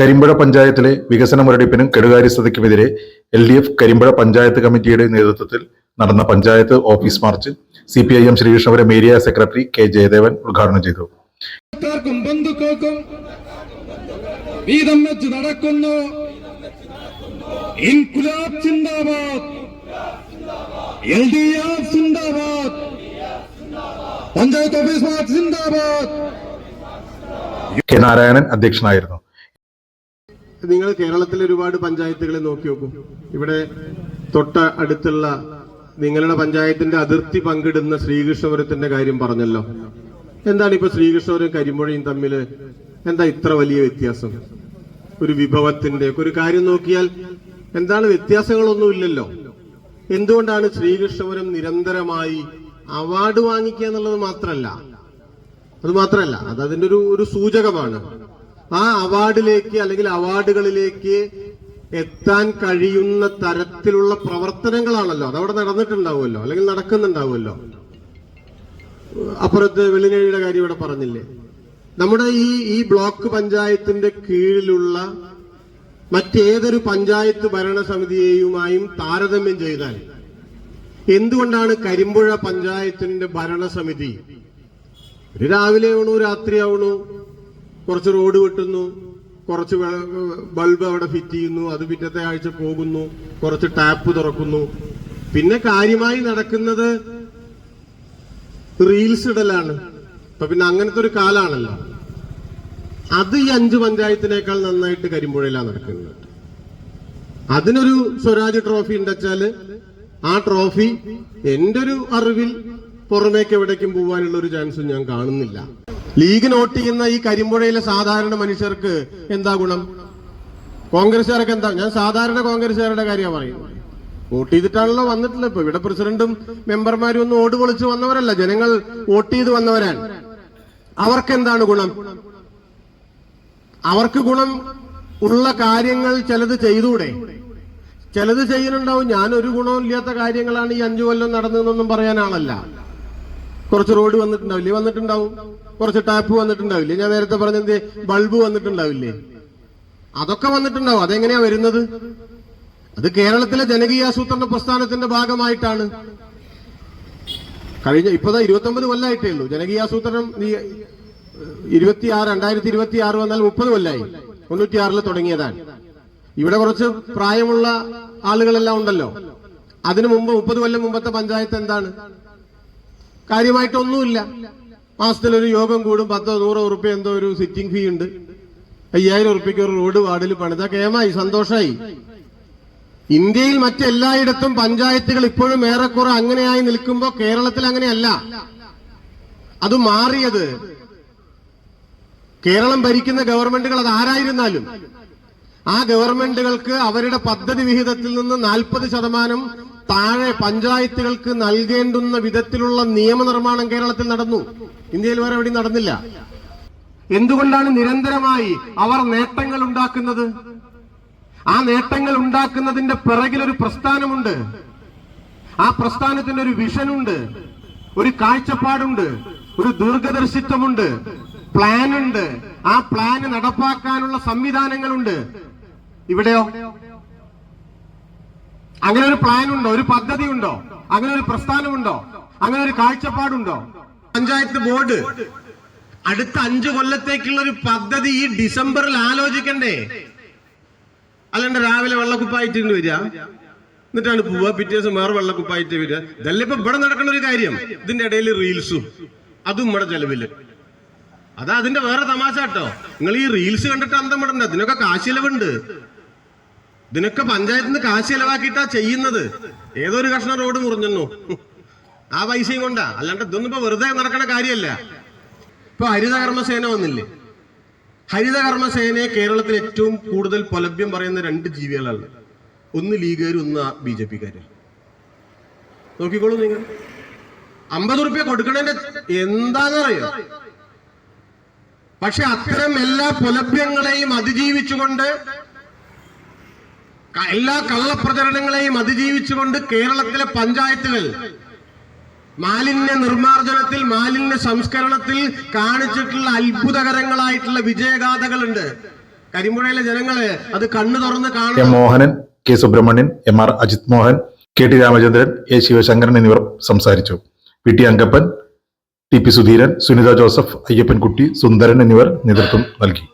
കരിമ്പുഴ പഞ്ചായത്തിലെ വികസന മുരടിപ്പിനും കെടുകാര്യസ്ഥതയ്ക്കുമെതിരെ L D F Karimpuzha panchayat കമ്മിറ്റിയുടെ നേതൃത്വത്തിൽ നടന്ന panchayat office march C P I M Sreekrishnapuram area secretary K Jayadevan ഉദ്ഘാടനം ചെയ്തു. വീതം വെച്ച് നടക്കുന്നു. ഇൻകുലാബ് സിന്ദാബാദ് എൽ ഡി എഫ് സിന്ദാബാദ് പഞ്ചായത്ത് ഓഫീസ് മാർച്ച് സിന്ദാബാദ്. കെ നാരായണൻ അധ്യക്ഷനായിരുന്നു. നിങ്ങൾ കേരളത്തിലെ ഒരുപാട് പഞ്ചായത്തുകളെ നോക്കി നോക്കൂ. ഇവിടെ തൊട്ട അടുത്തുള്ള നിങ്ങളുടെ പഞ്ചായത്തിന്റെ അതിർത്തി പങ്കിടുന്ന ശ്രീകൃഷ്ണപുരത്തിന്റെ കാര്യം പറഞ്ഞല്ലോ. എന്താണ് ഇപ്പൊ ശ്രീകൃഷ്ണപുരം കരിമ്പുഴയും തമ്മിൽ എന്താ ഇത്ര വലിയ വ്യത്യാസം? ഒരു വിഭവത്തിന്റെ ഒരു കാര്യം നോക്കിയാൽ എന്താണ് വ്യത്യാസങ്ങളൊന്നുമില്ലല്ലോ എന്തുകൊണ്ടാണ് ശ്രീകൃഷ്ണപുരം നിരന്തരമായി അവാർഡ് വാങ്ങിക്കുക എന്നുള്ളത് മാത്രമല്ല അത് മാത്രമല്ല അത് അതിന്റെ ഒരു ഒരു സൂചകമാണ്. ആ അവാർഡിലേക്ക് അല്ലെങ്കിൽ അവാർഡുകളിലേക്ക് എത്താൻ കഴിയുന്ന തരത്തിലുള്ള പ്രവർത്തനങ്ങളാണല്ലോ. അതവിടെ നടന്നിട്ടുണ്ടാവുമല്ലോ. അല്ലെങ്കിൽ നടക്കുന്നുണ്ടാവുമല്ലോ. അപ്പുറത്ത് വെള്ളിനേഴിയുടെ കാര്യം ഇവിടെ പറഞ്ഞില്ലേ. നമ്മുടെ ഈ ഈ ബ്ലോക്ക് പഞ്ചായത്തിന്റെ കീഴിലുള്ള മറ്റേതൊരു പഞ്ചായത്ത് ഭരണസമിതിയെയുമായും താരതമ്യം ചെയ്താൽ എന്തുകൊണ്ടാണ് കരിമ്പുഴ പഞ്ചായത്തിന്റെ ഭരണസമിതി? രാവിലെ ആവണു രാത്രി ആവണു കുറച്ച് റോഡ് വെട്ടുന്നു കുറച്ച് ബൾബ് അവിടെ ഫിറ്റ് ചെയ്യുന്നു അത് പിറ്റത്തെ ആഴ്ച പോകുന്നു കുറച്ച് ടാപ്പ് തുറക്കുന്നു. പിന്നെ കാര്യമായി നടക്കുന്നത് റീൽസ് ഇടലാണ്. ഇപ്പൊ പിന്നെ അങ്ങനത്തെ ഒരു കാലാണല്ലോ. അത് ഈ അഞ്ച് പഞ്ചായത്തിനേക്കാൾ നന്നായിട്ട് കരിമ്പുഴയിലാണ് നടക്കുന്നത്. അതിനൊരു സ്വരാജ് ട്രോഫി ഉണ്ടെച്ചാൽ ആ ട്രോഫി എന്റെ ഒരു അറിവിൽ പുറമേക്ക് എവിടേക്കും പോകാനുള്ള ഒരു ചാൻസും ഞാൻ കാണുന്നില്ല. ലീഗ് നോട്ട് ചെയ്യുന്ന ഈ കരിമ്പുഴയിലെ സാധാരണ മനുഷ്യർക്ക് എന്താ ഗുണം? കോൺഗ്രസ്സുകാർക്ക് എന്താ? ഞാൻ സാധാരണ കോൺഗ്രസ്സുകാരുടെ കാര്യമാണ് പറയുന്നത്. വോട്ട് ചെയ്തിട്ടാണല്ലോ വന്നിട്ടില്ല ഇപ്പൊ ഇവിടെ പ്രസിഡന്റും മെമ്പർമാരും ഒന്നും ഓട് പൊളിച്ച് വന്നവരല്ല. ജനങ്ങൾ വോട്ട് ചെയ്ത് വന്നവരാണ്. അവർക്ക് എന്താണ് ഗുണം? അവർക്ക് ഗുണം ഉള്ള കാര്യങ്ങൾ ചിലത് ചെയ്തൂടെ? ചിലത് ചെയ്യുന്നുണ്ടാവും. ഞാൻ ഒരു ഗുണവും ഇല്ലാത്ത കാര്യങ്ങളാണ് ഈ അഞ്ചു കൊല്ലം നടന്നതെന്നൊന്നും പറയാനാണല്ല കുറച്ച് റോഡ് വന്നിട്ടുണ്ടാവില്ലേ? വന്നിട്ടുണ്ടാവും. കുറച്ച് ടാപ്പ് വന്നിട്ടുണ്ടാവില്ലേ? ഞാൻ നേരത്തെ പറഞ്ഞത് ബൾബ് വന്നിട്ടുണ്ടാവില്ലേ? അതൊക്കെ വന്നിട്ടുണ്ടാവും. അതെങ്ങനെയാ വരുന്നത്? അത് കേരളത്തിലെ ജനകീയാസൂത്രണ പ്രസ്ഥാനത്തിന്റെ ഭാഗമായിട്ടാണ്. കഴിഞ്ഞ ഇപ്പതാ ഇരുപത്തി ഒമ്പത് കൊല്ലായിട്ടേ ഉള്ളൂ. ജനകീയാസൂത്രണം ഇരുപത്തി ആറ് രണ്ടായിരത്തി ഇരുപത്തി ആറ് വന്നാൽ മുപ്പത് കൊല്ലായി. തൊണ്ണൂറ്റിയാറിൽ തുടങ്ങിയതാണ്. ഇവിടെ കുറച്ച് പ്രായമുള്ള ആളുകളെല്ലാം ഉണ്ടല്ലോ. അതിനു മുമ്പ് മുപ്പത് കൊല്ലം മുമ്പത്തെ പഞ്ചായത്ത് എന്താണ്? കാര്യമായിട്ടൊന്നുമില്ല. മാസത്തിൽ ഒരു യോഗം കൂടും. പത്തോ നൂറോ ഉറുപ്പ്യ എന്തോ ഒരു സിറ്റിംഗ് ഫീ ഉണ്ട്. അയ്യായിരം ഉറുപ്പ്യക്ക് ഒരു റോഡ് വാർഡിൽ പണിത. കേമായി സന്തോഷമായി ഇന്ത്യയിൽ മറ്റെല്ലായിടത്തും പഞ്ചായത്തുകൾ ഇപ്പോഴും ഏറെക്കുറെ അങ്ങനെയായി നിൽക്കുമ്പോൾ കേരളത്തിൽ അങ്ങനെയല്ല. അത് മാറിയത് കേരളം ഭരിക്കുന്ന ഗവൺമെന്റുകൾ അത് ആരായിരുന്നാലും ആ ഗവൺമെന്റുകൾക്ക് അവരുടെ പദ്ധതി വിഹിതത്തിൽ നിന്ന് നാൽപ്പത് ശതമാനം താഴെ പഞ്ചായത്തുകൾക്ക് നൽകേണ്ടുന്ന വിധത്തിലുള്ള നിയമനിർമ്മാണം കേരളത്തിൽ നടന്നു. ഇന്ത്യയിൽ വേറെ എവിടെയും നടന്നില്ല. എന്തുകൊണ്ടാണ് നിരന്തരമായി അവർ നേട്ടങ്ങൾ ഉണ്ടാക്കുന്നത്? ആ നേട്ടങ്ങൾ ഉണ്ടാക്കുന്നതിന്റെ പിറകിൽ ഒരു പ്രസ്ഥാനമുണ്ട്. ആ പ്രസ്ഥാനത്തിന്റെ ഒരു വിഷനുണ്ട്. ഒരു കാഴ്ചപ്പാടുണ്ട്. ഒരു ദീർഘദർശിത്വമുണ്ട്. പ്ലാൻ ഉണ്ട് ആ പ്ലാന് നടപ്പാക്കാനുള്ള സംവിധാനങ്ങളുണ്ട്. ഇവിടെയോ? അങ്ങനെ ഒരു പ്ലാൻ ഉണ്ടോ ഒരു പദ്ധതി ഉണ്ടോ അങ്ങനെ ഒരു പ്രസ്ഥാനമുണ്ടോ? അങ്ങനെ ഒരു കാഴ്ചപ്പാടുണ്ടോ? പഞ്ചായത്ത് ബോർഡ് അടുത്ത അഞ്ചു കൊല്ലത്തേക്കുള്ള ഒരു പദ്ധതി ഈ ഡിസംബറിൽ ആലോചിക്കണ്ടേ? അല്ലാണ്ട് രാവിലെ വെള്ളക്കുപ്പായിട്ട് വരിക. എന്നിട്ടാണ് പോവുക. പിറ്റേ ദിവസം വേറെ വെള്ളക്കുപ്പായിട്ട് വരിക. ഇതല്ല ഇപ്പൊ ഇവിടെ നടക്കുന്ന ഒരു കാര്യം. ഇതിന്റെ ഇടയിൽ റീൽസും. അതും ഇവിടെ ചെലവിൽ. അതാ അതിന്റെ വേറെ തമാശ കേട്ടോ. നിങ്ങൾ ഈ റീൽസ് കണ്ടിട്ട് അന്തം ഇടണ്ട അതിനൊക്കെ കാശ് ചെലവുണ്ട്. ഇതിനൊക്കെ പഞ്ചായത്തിന് കാശ് ചെലവാക്കിയിട്ടാ ചെയ്യുന്നത്. ഏതൊരു കഷ്ണ റോഡ് മുറിഞ്ഞെന്നു ആ പൈസയും കൊണ്ടാ. അല്ലാണ്ട് ഇതൊന്നും ഇപ്പൊ വെറുതെ നടക്കണ കാര്യമല്ല. ഇപ്പൊ ഹരിതകർമ്മസേന വന്നില്ലേ? ഹരിതകർമ്മസേനയെ കേരളത്തിൽ ഏറ്റവും കൂടുതൽ പൊലഭ്യം പറയുന്ന രണ്ട് ജീവികളാണ്. ഒന്ന് ലീഗുകാർ ഒന്ന് ബി ജെ പിക്കാര്. നോക്കിക്കോളൂ നിങ്ങൾ. അമ്പത് റുപ്യ കൊടുക്കണേന്റെ എന്താണെന്നറിയോ പക്ഷെ അത്തരം എല്ലാ പൊലഭ്യങ്ങളെയും അതിജീവിച്ചുകൊണ്ട് എല്ലാ കള്ളപ്രചരണങ്ങളെയും അതിജീവിച്ചുകൊണ്ട് കേരളത്തിലെ പഞ്ചായത്തുകൾ മാലിന്യ നിർമാർജനത്തിൽ മാലിന്യ സംസ്കരണത്തിൽ കാണിച്ചിട്ടുള്ള അത്ഭുതകരങ്ങളായിട്ടുള്ള വിജയഗാഥകളുണ്ട്. കരിമ്പുഴയിലെ ജനങ്ങൾ അത് കണ്ണു തുറന്ന് കാണും Mohanan K Subramanian M R Ajith Mohan K T Ramachandran A Sivasankaran എന്നിവർ സംസാരിച്ചു. P T Angappan T P Sudheeran Sunitha Joseph Ayyappankutty Sundaran എന്നിവർ നേതൃത്വം നൽകി.